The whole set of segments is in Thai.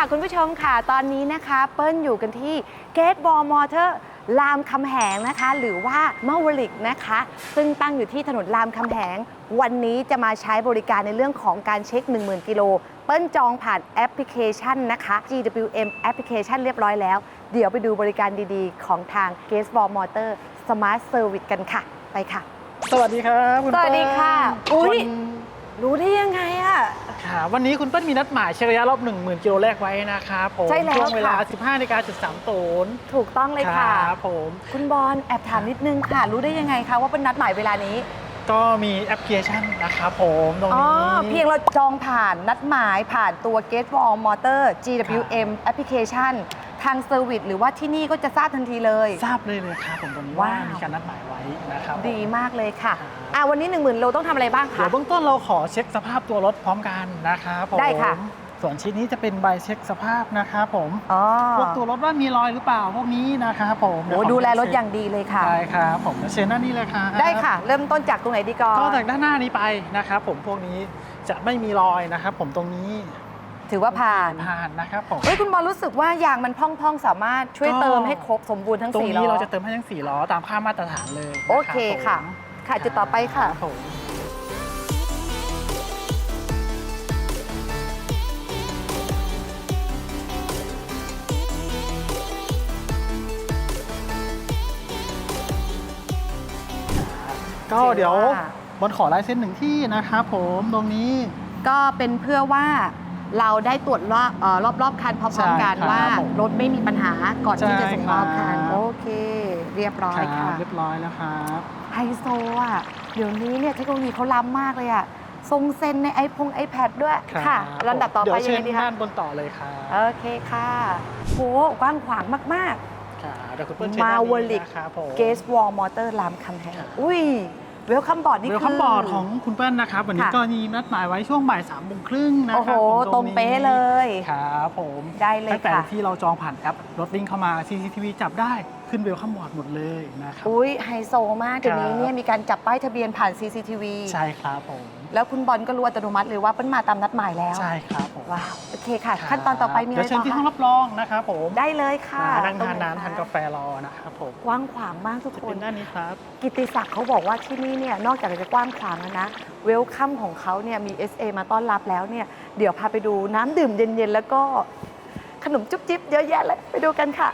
ค่ะคุณผู้ชมค่ะ ตอนนี้นะคะ เปิ้ลอยู่กันที่เกตบอลมอเตอร์รามคำแหงนะคะ หรือว่าเมาวลิกนะคะ ซึ่งตั้งอยู่ที่ถนนรามคำแหง วันนี้จะมาใช้บริการในเรื่องของการเช็ค 10,000 กิโล เปิ้ลจองผ่านแอปพลิเคชันนะคะ GWM แอปพลิเคชันเรียบร้อยแล้ว เดี๋ยวไปดูบริการดีๆ ของทาง g a t e b a l l Motor Smart Service กันค่ะ ไปค่ะ สวัสดีครับคุณสวัสดีค่ะเปิ้ลอุ๊ยวัน รู้ได้ยังไงอะค่ะวันนี้คุณเปิ้ลมีนัดหมายเช็คระยะรอบ 10,000 กิโลแรกไว้นะครับผมใช่แล้วช่วงเวลา ค่ะ 15นาฬิกาจุดสามศูนย์ถูกต้องเลยค่ะ ครับผม คุณบอลแอบถามนิดนึงค่ะ รู้ได้ยังไงคะว่าเป็นนัดหมายเวลานี้ ก็มีแอปพลิเคชันนะครับผมตรงอ๋อ นี้ เพียงเราจองผ่านนัดหมายผ่านตัว Gate Wall Motor GWM แอปพลิเคชันทางเซอร์วิสหรือว่าที่นี่ก็จะทราบทันทีเลย ทราบเลยเลยครับผมตรงนี้ว่าว้าว มีการนัดหมายไว้นะครับผม ดีมากเลยค่ะ ครับ อะวันนี้ 1 0,000โลต้องทำอะไรบ้างคะ เดี๋ยวเบื้องต้นเราขอเช็คสภาพตัวรถพร้อมกันนะครับผมได้ค่ะ ส่วนชิ้นนี้จะเป็นใบเช็คสภาพนะครับผมอ๋อพวกตัวรถว่ามีรอยหรือเปล่าพวกนี้นะครับผมโอ้ดูแลรถอย่างดีเลยค่ะ ได้ครับผมเดี๋ยวเชิญหน้านี้เลยครับได้ค่ะ เริ่มต้นจากตรงไหนดีก่อน ก็จากด้านหน้านี้ไปนะครับผมพวกนี้จะไม่มีรอยนะครับผมตรงนี้ถือว่าผ่านผ่านนะครับผมเฮ้ยคุณบอลรู้สึกว่ายางมันพองๆ สามารถช่วยก็ เติมให้ครบสมบูรณ์ทั้งตรงสี่ล้นี้อเราจะเติมให้ทั้งสี่ล้อตามค่ามาตรฐานเลยโอเคค่ะ ค่ะ จุดต่อไปค่ะรับผมก็เดี๋ยวค่ะบนขอลายเส้นหนึ่งที่นะครับผมตรงนี้ ก็เป็นเพื่อว่าเราได้ตรวจรอบเอ่อรอบๆคันพร้อมๆกันใช่ครับว่าผม รถไม่มีปัญหาก่อนที่จะใช่ส่งมอบคันครับโอเค เรียบร้อยคค่ะรับเรียบร้อยแล้วครับไฮโซอะ เดี๋ยวนี้เนี่ยเทคโนโลยีเขาล้ำมากเลยอะ ทรงเซ็นในไอพงไอแพดด้วยครับค่ะลำดับต่อไปเดี๋ยวยังเชิไงญดีคะ ด้านบนต่อเลยครับโอเคค่ะ โหกว้างขวางมากครับเดี๋ยวคุณเปิ้ลเชิญมาด้านวนี้ลิกนะครับผม ๆ เกสวอลมอเตอร์ลามคำแหงครับอุ้ย เวลคัมบอร์ดนี่เวลคืคัมบอร์ดของคุณเปิ้ลนะครับ วันนี้ค่ะ ก็มีนัดหมายไว้ช่วงบ่ายสามโมงครึ่งนะโอ้คโห รับผมตรงนี้เป๊ะเลย ครับผมได้เลยตั้งแต่ค่ะ ที่เราจองผ่านแอปรถลิงก์เข้ามา CCTV จับได้ ขึ้นเวลคัมบอร์ดหมดเลยนะครับ อุ้ยไฮโซมากเดี๋ยวนี้ครับเนี่ยมีการจับป้ายทะเบียนผ่าน CCTV ใช่ครับผม แล้วคุณบอลก็รู้อัตโนมัติเลยว่าเปิ้ลมาตามนัดหมายแล้ว ใช่ครับผมว้าวโอเคค่ะครับขั้นตอนต่อไปมีอะไรเดี๋ยวเชิญต่อที่ห้องคะรับรองนะครับผมได้เลยค่ะมานั่งตรทานไหน้ำทานคะกาแฟรอนะครับผมกว้างขวางมากทุกจะคเป็นนด้านนี้ครับ กิตติศักดิ์เขาบอกว่าที่นี่เนี่ยนอกจากจะกว้างขวางแล้วนะเวลคัมของเขาเนี่ยมี SA มาต้อนรับแล้วเนี่ยเดี๋ยวพาไปดูน้ำดื่มเย็นๆแล้วก็ขนมจุ๊บจิ๊บเยอะแยะเลยไปดูกันค่ะ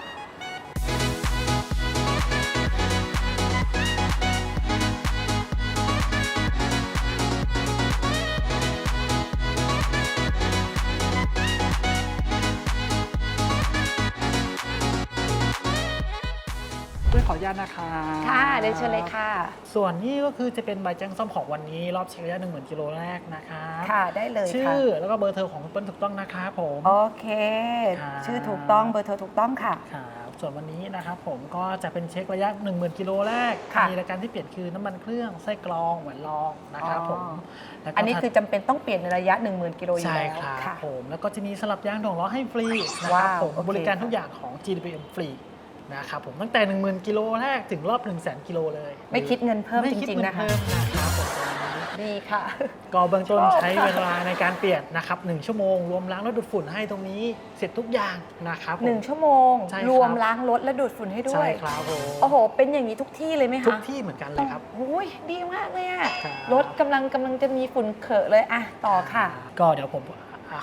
นุญาตนะคะค่ะเรียนเชิญเลยค่ะ ส่วนนี้ก็คือจะเป็นใบแจ้งซ่อมของวันนี้ รอบเช็คระยะ1 0,000กิโลแรกนะครับค่ะได้เลยชื่ค่ะอแล้วก็เบอร์โทรของคุณเปิ้ลถูกต้องนะครับผมโอเคครับชื่อถูกต้องเบอร์โทรถูกต้องค่ะครับส่วนวันนี้นะครับผมก็จะเป็นเช็คระยะ 10,000 กิโลแรกค่ะมีรายการที่เปลี่ยนคือน้ำมันเครื่องไส้กรองแหวนรองนะครับอ๋อผมแล้วก็อันนี้คือจำเป็นต้องเปลี่ยนในระยะ 10,000 กิโลอยู่ใช่แล้วครับค่ะผมแล้วก็จะมีสลับยางถ่วงล้อให้ฟรีนะคว้ารับวผมโอเคบริการค่ะทุกอย่างของ GDPM ฟรี นะครับผมตั้งแต่ 10,000 กิโลแรกถึงรอบ 1 0 0 0 0 0 กิโลเลยไม่คิดเงินเพิ่มไม่จคิดริงเงิๆนนะคะ เพิ่มนะครับผมตรงนี้ดีค่ะ ก็เบื้องต้นชอบใช้ค่ะเวลาในการเปลี่ยนนะครับหนึ่งชั่วโมงรวมล้างรถดูดฝุ่นให้ตรงนี้เสร็จทุกอย่างนะครับผมหนึ่งชั่วโมง ใช่ครับ รวมล้างรถและดูดฝุ่นให้ด้วใช่ยครับผมโอ้โห เป็นอย่างนี้ทุกที่เลยไหมคะทุกที่เหมือนกันเลยครับ โอ้ยดีมากเลยอะครับ รถกำลังกำลังจะมีฝุ่นเขอะเลยอะต่อค่ะ ก็เดี๋ยวผมอ่า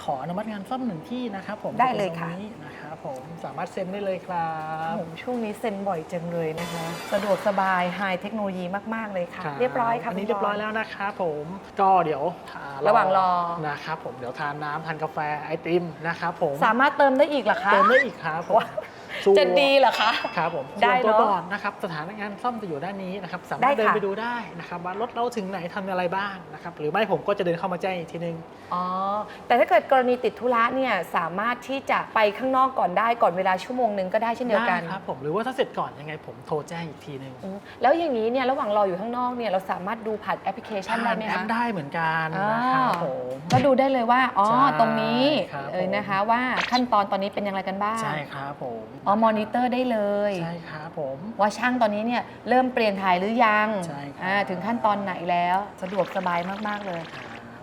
ขออนุมัติงานซ่อมหนึ่งที่นะครับผมได้เลยค่ะ ตรงนี้นะครับผมสามารถเซ็นได้เลยครับ ผมช่วงนี้เซ็นบ่อยจังเลยนะคะ สะดวกสบายไฮเทคโนโลยีมาก ๆ เลยค่ะ เรียบร้อยค่ะอันนี้คุณเรียบร้อยบแล้วนะครับผมก็เดี๋ยวอ่าระหว่างรอ นะครับผมเดี๋ยวทานน้ำทานกาแฟไอติมนะครับผมสามารถเติมได้อีกเหรอคะ เติมได้อีกครับผม ว้าว ส่วนจะดีเหรอคะ ครับผมได้ส่วนตัวเนอะบอร์ดนะครับสถานงานซ่อมจะอยู่ด้านนี้นะครับสาได้มารถเดินค่ะ ไปดูได้นะครับว่ารถเราถึงไหนทำอะไรบ้างนะครับหรือไม่ผมก็จะเดินเข้ามาแจ้งอีกทีนึง อ๋อ แต่ถ้าเกิดกรณีติดธุระเนี่ยสามารถที่จะไปข้างนอกก่อนได้ก่อนเวลาชั่วโมงหนึ่งก็ได้เช่นเดียวกันได้ครับผมหรือว่าถ้าเสร็จก่อนยังไงผมโทรแจ้งอีกทีนึงอืมแล้วอย่างนี้เนี่ยระหว่างรออยู่ข้างนอกเนี่ยเราสามารถดูผ่านแอปพลิเคชันได้ไหมแอคะ ปได้เหมือนกันอ่านะครับผม ก็ดูได้เลยว่าอ๋อใช่ตรงนี้ครับเอยผมนะคะว่าขั้นตอนตอนนี้เป็นอย่างไรกันบ้าง ใช่ครับผม อ๋อมอนิเตอร์ได้เลย ใช่ครับผม ว่าช่างตอนนี้เนี่ยเริ่มเปลี่ยนถ่ายหรือยังใช่ครับ อ่าถึงขั้นตอนไหนแล้ว สะดวกสบายมาก ๆ เลย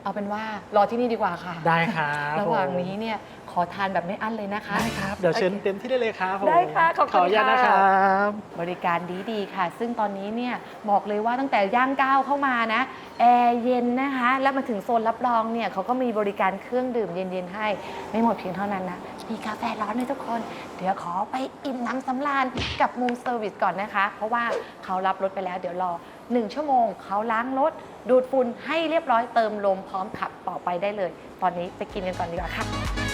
เอาเป็นว่ารอที่นี่ดีกว่าค่ะ ได้ครับระหว่างผมนี้เนี่ยขออทานแบบไม่อั้นเลยนะคะ ได้ครับ เดี๋ยวเชิญเต็มที่ได้เลยครับผมได้ค่ะขอบคุณขออนุญาตค่ะนะครับบริการดีดีๆค่ะ ซึ่งตอนนี้เนี่ยบอกเลยว่าตั้งแต่ย่างก้าวเข้ามานะ แอร์เย็นนะคะ แล้วมาถึงโซนรับรองเนี่ยเขาก็มีบริการเครื่องดื่มเย็นๆให้ ไม่หมดเพียงเท่านั้นนะ มีกาแฟร้อนเลยทุกคน เดี๋ยวขอไปอิ่มน้ำสำราญกับมุมเซอร์วิสก่อนนะคะ เพราะว่าเขารับรถไปแล้วเดี๋ยวรอ 1 ชั่วโมง เขาล้างรถ ดูดฝุ่นให้เรียบร้อยเติมลมพร้อมขับต่อไปได้เลย ตอนนี้ไปกินกันก่อนดีกว่าค่ะ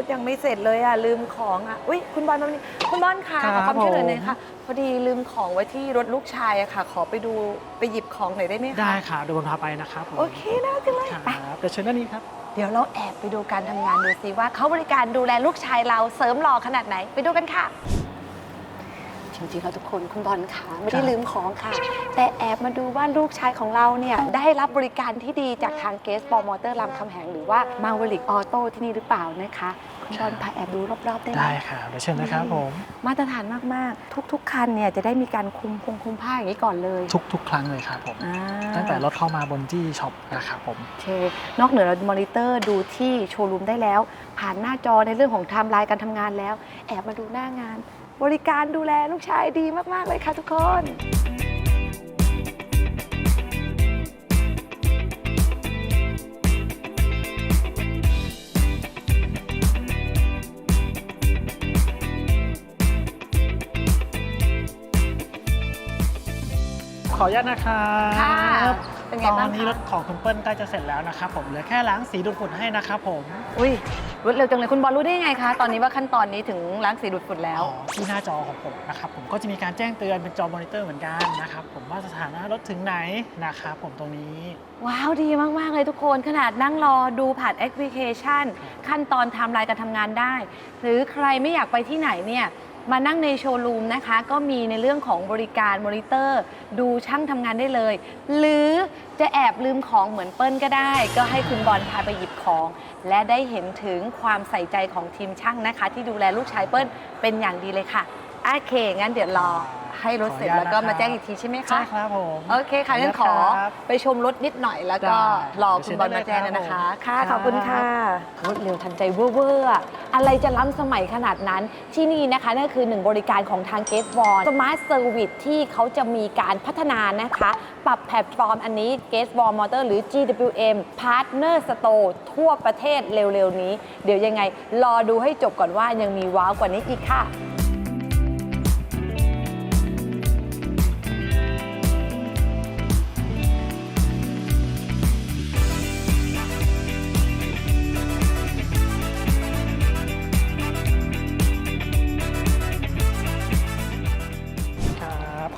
ถยังไม่เสร็จเลยอะลืมของอะอุ้ยคุณบอลมานี่คุณบอลค่ะครัขอบความช่วยเหลือหน่อยผมค่ะ พอดีลืมของไว้ที่รถลูกชายอะค่ะ ขอไปดูไปหยิบของหน่อยได้ไหมคะได้ครับเดี๋ยวผมพาไปนะครับผมโอเคนะจังเลยครัไปบเดี๋ยวเชิญด้านนี้ครับเดี๋ยวเราแอบไปดูการทำงานดูซิว่าเขาบริการดูแลลูกชายเราเสริมหล่อขนาดไหนไปดูกันค่ะ จริงๆแล้วทุกคนคุณบอลค่ะไม่ได้ครับลืมของค่ะ แต่แอบมาดูว่าลูกชายของเราเนี่ยได้รับบริการที่ดีจากทางเกสบอลมอเตอร์รามคำแหงหรือว่ามาวลิกออโต้ที่นี่หรือเปล่านะคะ คุณบอลพาแอบดูรอบๆได้ไหมได้ครับเดี๋ยวเชิญนะครับผมมาตรฐานมากๆ ทุก ๆ คันเนี่ยจะได้มีการคุมพงคุมผ้าอย่างนี้ก่อนเลยทุก ๆ ครั้งเลยครับผมอ่าตั้งแต่รถเข้ามาบนที่ช็อปนะครับผม โอเคนอกเหนือเรามอนิเตอร์ดูที่โชว์รูมได้แล้ว ผ่านหน้าจอในเรื่องของไทม์ไลน์การทำงานแล้ว แอบมาดูหน้างาน บริการดูแลลูกชายดีมาก ๆ เลยค่ะทุกคนขออนุญาตนะครับค่ะเป็นไงตบ้าองนนี้คะรถของคุณเปิ้ลใกล้จะเสร็จแล้วนะครับผมเหลือแค่ล้างสีดูดฝุ่นให้นะครับผม อุ้ย รวดเร็วจังเลยคุณบอลรู้ได้ยังไงคะ ตอนนี้ว่าขั้นตอนนี้ถึงล้างสีดูดฝุ่นแล้วอ๋อที่หน้าจอของผมนะครับผมก็จะมีการแจ้งเตือนเป็นจอมอนิเตอร์เหมือนกันนะครับผมว่าสถานะรถถึงไหนนะครับผมตรงนี้ ว้าวดีมาก ๆ เลยทุกคนขนาดนั่งรอดูผ่านแอปพลิเคชัน ขั้นตอนไทม์ไลน์การทำงานได้ หรือใครไม่อยากไปที่ไหนเนี่ย มานั่งในโชว์รูมนะคะ ก็มีในเรื่องของบริการมอนิเตอร์ ดูช่างทำงานได้เลย หรือจะแอบลืมของเหมือนเปิ้ลก็ได้ ก็ให้คุณบอลพาไปหยิบของ และได้เห็นถึงความใส่ใจของทีมช่างนะคะ ที่ดูแลลูกชายเปิ้ลเป็นอย่างดีเลยค่ะโอเค งั้นเดี๋ยวรอ ให้รถเสร็จแล้วก็มาแจ้งอีกทีใช่ไหมคะ ใช่ครับผม โอเคค่ะงั้นขอครับไปชมรถนิดหน่อยแล้วก็ได้รอคุณบอลมาแจ้งนะคะ ค่ะคขรับอบคุณค่ะรวดเร็วทันใจเวอร์ๆอะอะไรจะล้ำสมัยขนาดนั้น ที่นี่นะคะนั่นคือหนึ่งบริการของทางเกตวอลสมาร์ทเซอร์วิสที่เขาจะมีการพัฒนานะคะ ปรับแพลตฟอร์มอันนี้ g a t e w a l l Motor หรือ GWM Partner Store ทั่วประเทศเร็วๆนี้ เดี๋ยวยังไงรอดูให้จบก่อนว่ายังมีว้าวกว่านี้อีกค่ะ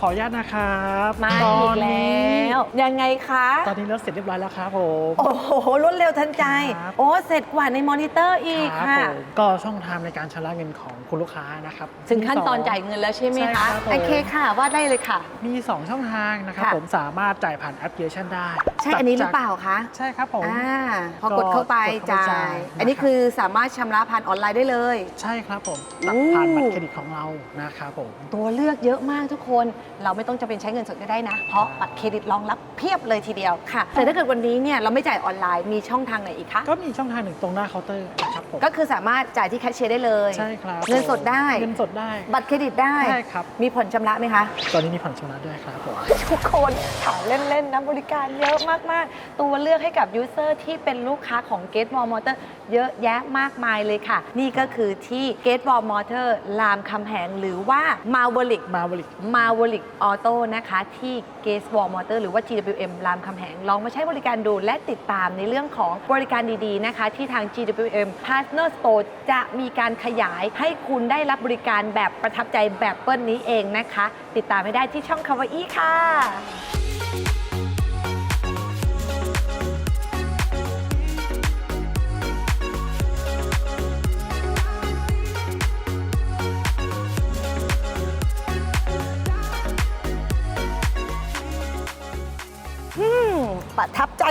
ขออนุญาตนะครับมาตอีอกนแลนี้้ว ยังไงคะ ตอนนี้รถเสร็จเรียบร้อยแล้วครับผม โอ้โหรวดเร็วทันใจ ครับ โอ้ เสร็จกว่าในมอนิเตอร์อีกรับค่ะ ผมก็ช่องทางในการชำระเงินของคุณลูกค้านะครับถึงขั้นตอนมีสจ่ายเงินแล้วใช่ไหมใช่ครัคะบผม โอเคค่ะว่าได้เลยค่ะ มี 2 ช่องทางนะครับค่ะ ผมสามารถจ่ายผ่านแอปพลิเคชันได้ใช่อันนี้หรือเปล่าคะใช่ครับผม อ่าพอกดเข้าไปกดเข้าไปจ่าจ่ายยนะครับอันนี้คือสามารถชำระผ่านออนไลน์ได้เลย ใช่ครับผมอู้ ผ่านบัตรเครดิตของเรานะครับผม ตัวเลือกเยอะมากทุกคนเราไม่ต้องจะเป็นใช้เงินสดก็ได้นะ เพราะบัตรเครดิตรองรับเพียบเลยทีเดียวค่ะ แต่ถ้าเกิดวันนี้เนี่ยเราไม่จ่ายออนไลน์มีช่องทางไหนอีกคะ ก็มีช่องทางหนึ่งตรงหน้าเคาน์เตอร์นะครับผมก็คือสามารถจ่ายที่แคชเชียร์ได้เลย ใช่ครับเงินสดได้ เงินสดได้ บัตรเครดิตได้ ได้ครับ มีผ่อนชำระไหมคะ ตอนนี้มีผ่อนชำระด้วยครับผม ทุกคนถามเล่น ๆ นะบริการเยอะมาก ๆ ตัวเลือกให้กับยูเซอร์ที่เป็นลูกค้าของ Gate Wall Motor เยอะแยะมากมายเลยค่ะ นี่ก็คือที่ Gate Wall Motor รามคำแหงหรือว่า m a v e r i c มาบริก m a v e r i c Auto นะคะที่ Gate Wall Motor หรือว่า GWM รามคำแหง ลองมาใช้บริการดูและติดตามในเรื่องของบริการดีๆนะคะ ที่ทาง GWM Partner Store จะมีการขยายให้คุณได้รับบริการแบบประทับใจแบบเปิ้ลนี้เองนะคะ ติดตามให้ได้ที่ช่องคาวาอี้ค่ะ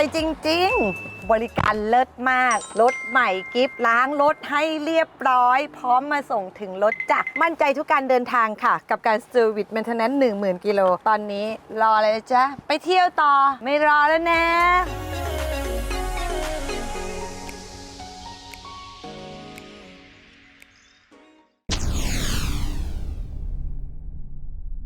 ประทับใจริง ๆ บริการเลิศมาก รถใหม่กิฟต์ล้างรถให้เรียบร้อย พร้อมมาส่งถึงรถจ้ะ มั่นใจทุกการเดินทางค่ะ กับการ Service Maintenance 10,000 กิโล ตอนนี้รออะไรจ๊ะ ไปเที่ยวต่อ ไม่รอแล้วนะ